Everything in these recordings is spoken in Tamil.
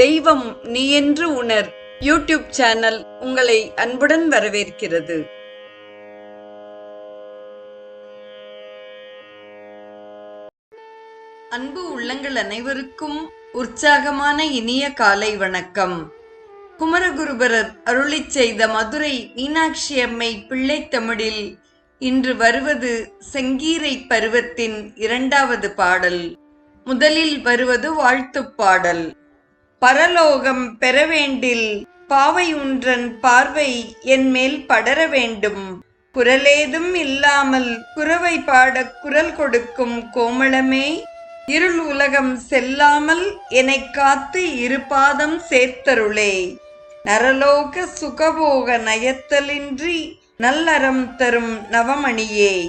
தெய்வம் நீ என்று உணர். யூடியூப் சேனல் உங்களை அன்புடன் வரவேற்கிறது. அன்பு உள்ளங்கள் அனைவருக்கும் உற்சாகமான இனிய காலை வணக்கம். குமரகுருபரர் அருளிச் செய்த மதுரை மீனாட்சி அம்மை பிள்ளைத் தமிழில் இன்று வருவது செங்கீரை பருவத்தின் இரண்டாவது பாடல். முதலில் வருவது வாழ்த்துப் பாடல். பரலோகம் பெற வேண்டில் பாவை உன்றன் பார்வை என் மேல் படர வேண்டும். குரலேதும் இல்லாமல் குரவை பாடக் குரல் கொடுக்கும் கோமளமே. இருள் உலகம் செல்லாமல் என்னைக் காத்து இருபாதம் சேர்த்தருளே. நரலோக சுகபோக நயத்தலின்றி நல்லறம் தரும் நவமணியே.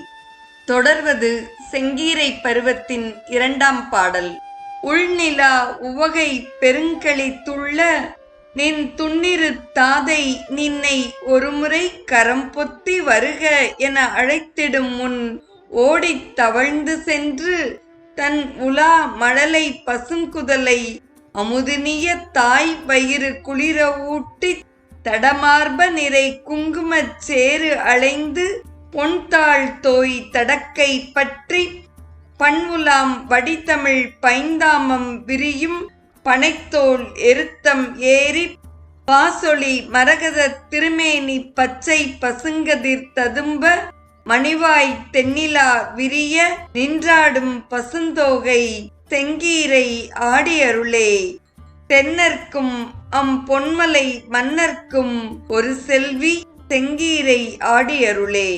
தொடர்வது செங்கீரை பருவத்தின் இரண்டாம் பாடல். உள்நிலா உவகை பெருங்களித்துள்ள நின் துண்ணிரு தாதை நின்னை ஒருமுறை கரம் பொத்தி வருக என அழைத்திடும் முன் ஓடித் தவழ்ந்து சென்று தன் உலா மழலை பசுங்குதலை அமுதினிய தாய் வயிறு குளிர ஊட்டி தடமார்ப நிறை குங்குமச் சேறு அலைந்து பொன்தாள் தோய் தடக்கை பற்றி பண்புலாம் வடித்தமிழ் பைந்தாமம் விரியும் பனைத்தோல் எருத்தம் ஏறி பாசொளி மரகத திருமேனி பச்சை பசுங்கதிர் ததும்ப மணிவாய் தென்னிலா விரிய நின்றாடும் பசுந்தோகை செங்கீரை ஆடியருளே. தென்னர்க்கும் அம் பொன்மலை மன்னர்க்கும் ஒரு செல்வி செங்கீரை ஆடியருளே.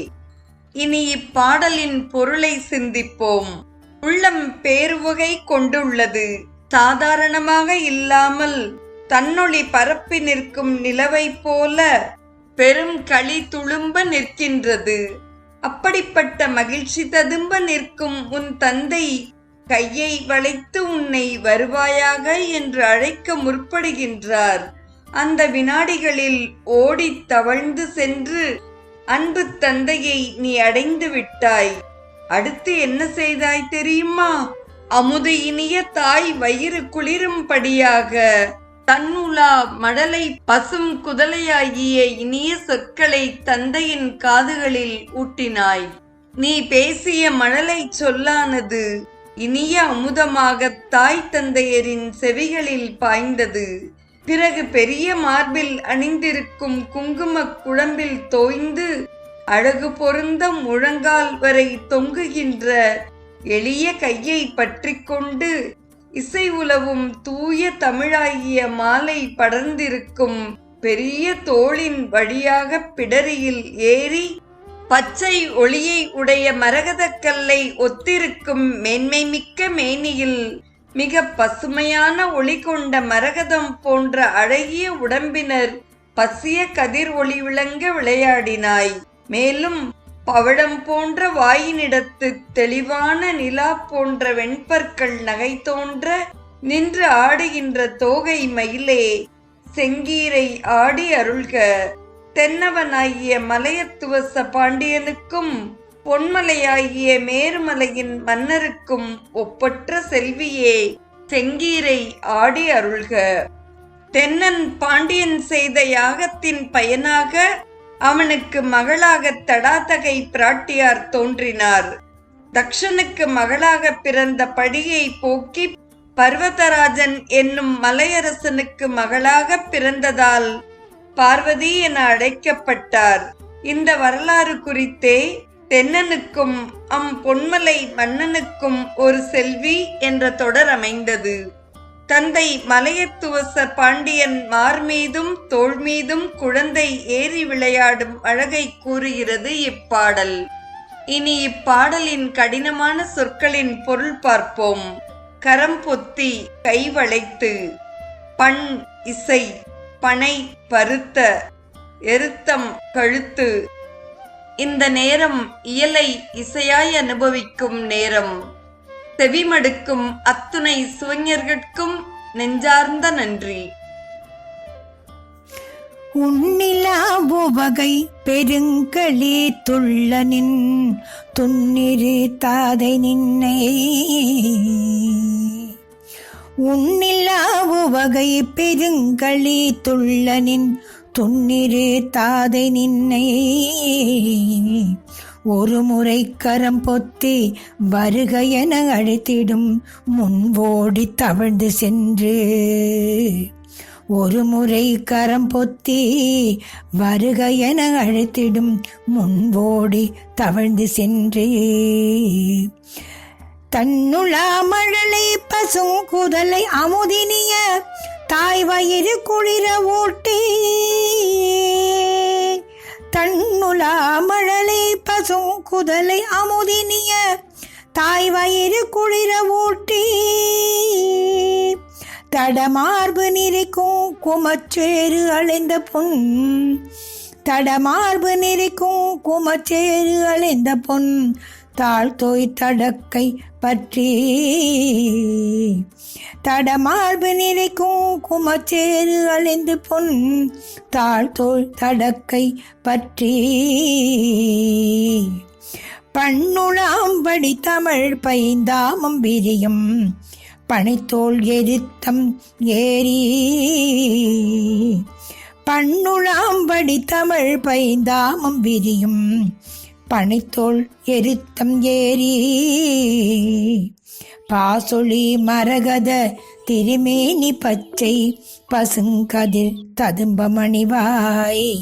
இனி இப்பாடலின் பொருளை சிந்திப்போம். உள்ளம் பேருவகை கொண்டுள்ளது. சாதாரணமாக இல்லாமல் தன்னொளி பரப்பி நிற்கும் நிலவை போல பெரும் களி துளும்ப நிற்கின்றது. அப்படிப்பட்ட மகிழ்ச்சி ததும்ப நிற்கும் உன் தந்தை கையை வளைத்து உன்னை வருவாயாக என்று அழைக்க முற்படுகின்றார். அந்த வினாடிகளில் ஓடித் தவழ்ந்து சென்று அன்பு தந்தையை நீ அடைந்து விட்டாய். அடுத்து என்ன செய்தாய் தெரியுமா? அமுது இனிய தாய் வயிறு குளிரும்படியாக தன்னுலா மடலை பசும் குதலையாகிய இனிய சொற்களை தந்தையின் காதுகளில் ஊட்டினாய். நீ பேசிய மணலை சொல்லானது இனிய அமுதமாக தாய் தந்தையரின் செவிகளில் பாய்ந்தது. பிறகு பெரிய மார்பில் அணிந்திருக்கும் குங்கும குழம்பில் தோய்ந்து அழகு பொருந்த முழங்கால் வரை தொங்குகின்ற எளிய கையை பற்றி கொண்டு இசை உலவும் தூய தமிழாகிய மாலை படர்ந்திருக்கும் பெரிய தோளின் வழியாக பிடரியில் ஏறி பச்சை ஒளியை உடைய மரகதக் கல்லை ஒத்திருக்கும் மேன்மை மிக்க மேனியில் மிக பசுமையான ஒளி கொண்ட மரகதம் போன்ற அழகிய உடம்பினர் பசிய கதிர் ஒளி விளங்க விளையாடினாய். மேலும் பவழம் போன்ற வாயினிடத்து தெளிவான நிலா போன்ற வெண்பற்கள் நகை தோன்ற நின்று ஆடுகின்ற தோகை மயிலே செங்கீரை ஆடி அருள்க. தென்னவனாகிய மலையத்துவச பாண்டியனுக்கும் பொன்மலையாகிய மேருமலையின் மன்னருக்கும் ஒப்பற்ற செல்வியே செங்கீரை ஆடி அருள்க. தென்னன் பாண்டியன் செய்த யாகத்தின் பயனாக அவனுக்கு மகளாக தடாதகை பிராட்டியார் தோன்றினார். தக்ஷனுக்கு மகளாக பிறந்த படியை போக்கி பர்வதராஜன் என்னும் மலையரசனுக்கு மகளாக பிறந்ததால் பார்வதி என அழைக்கப்பட்டார். இந்த வரலாறு குறித்தே தென்னனுக்கும் அம் பொன்மலை மன்னனுக்கும் ஒரு செல்வி என்ற தொடர் அமைந்தது. தந்தை மலையத்துவச பாண்டியன் மார்மீதும் தோள் மீதும் குழந்தை ஏறி விளையாடும் அழகை கூறுகிறது இப்பாடல். இனி இப்பாடலின் கடினமான சொற்களின் பொருள் பார்ப்போம். கரம் பொத்தி கை வளைத்து பண் இசை பனை பருத்த எருத்தம் கழுத்து. இந்த நேரம் இயலை இசையாய் அனுபவிக்கும் நேரம். செவிமடுக்கும் அத்துணை சுவஞர்கட்கும் நெஞ்சார்ந்த நன்றி. உன்னிலா உவகை பெருங்களே துள்ளனின் துன்னிரு தாதை நின்னை. உன்னிலா உவகை பெருங்களி துள்ளனின் துன்னிரு தாதை நின்னை. ஒரு முறை கரம் பொத்தி வருக என அழைத்திடும் முன்வோடி தவழ்ந்து சென்று. ஒரு முறை கரம் பொத்தி வருக என அழைத்திடும் முன்வோடி தவழ்ந்து சென்று. தன்னுளா மழலை பசுங்குதலை அமுதினிய தாய் வயிறு குளிர ஓட்டே தன்னுலா மழலை பசும் குதலை அமுதினிய தாய் வயிறு குளிர ஊட்டி. தடமார்பு நிறைக்கும் குமச்சேறு அழைந்த பொன் தடமார்பு நெறிக்கும் குமச்சேறு அழிந்த பொன் தாழ்த்தோய் தடக்கை பற்றி. தடமார்பு நிறைக்கும் குமச்சேறு அழிந்து பொன் தாழ்த்தோய் தடக்கை பற்றி. பண்ணுளாம்படி தமிழ் பைந்தாமம் விரியும் பனைத்தோல் எரித்தம் ஏறி. பண்ணுளாம்படி தமிழ் பைந்தாமம் விரியும் பனைத்தோல் எரித்தம் ஏறி பாசொளி மரகத திருமேனி பச்சை பசுங்கதிர் ததும்பமணிவாய்.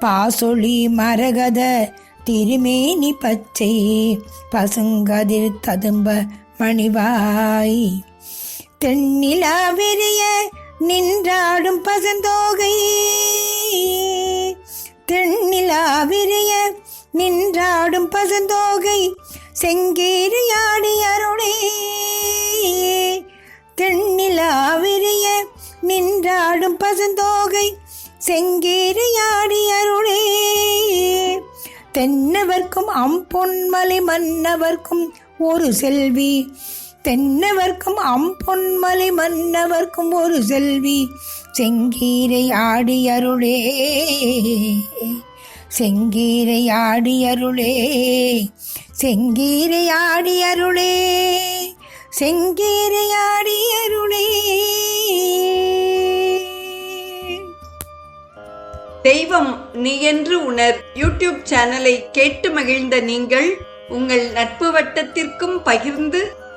பாசொளி மரகத திருமேனி பச்சை பசுங்கதிர் ததும்ப மணிவாய் தென்னிலா விரிய நின்றாடும் பசந்தோகை. தென்னிலா விரிய நின்றாடும் பசந்தோகை. செங்கேறியாடி அருளே. தென்னிலா விரிய நின்றாடும் பசந்தோகை. செங்கேறியாடி அருளே. தென்னவர்க்கும் அம்பொன்மலை மன்னவர்க்கும் ஒரு செல்வி. தென்னவர்க்கும் அம்பொன்மலை மன்னவர்க்கும் ஒரு செல்வி செங்கீரை ஆடி அருளே. செங்கீரை ஆடி அருளே செங்கீரை ஆடி அருளே செங்கீரை ஆடி அருளே. தெய்வம் நீ என்று உணர் யூடியூப் சேனலை கேட்டு மகிழ்ந்த நீங்கள் உங்கள் நட்பு வட்டத்திற்கும் பகிர்ந்து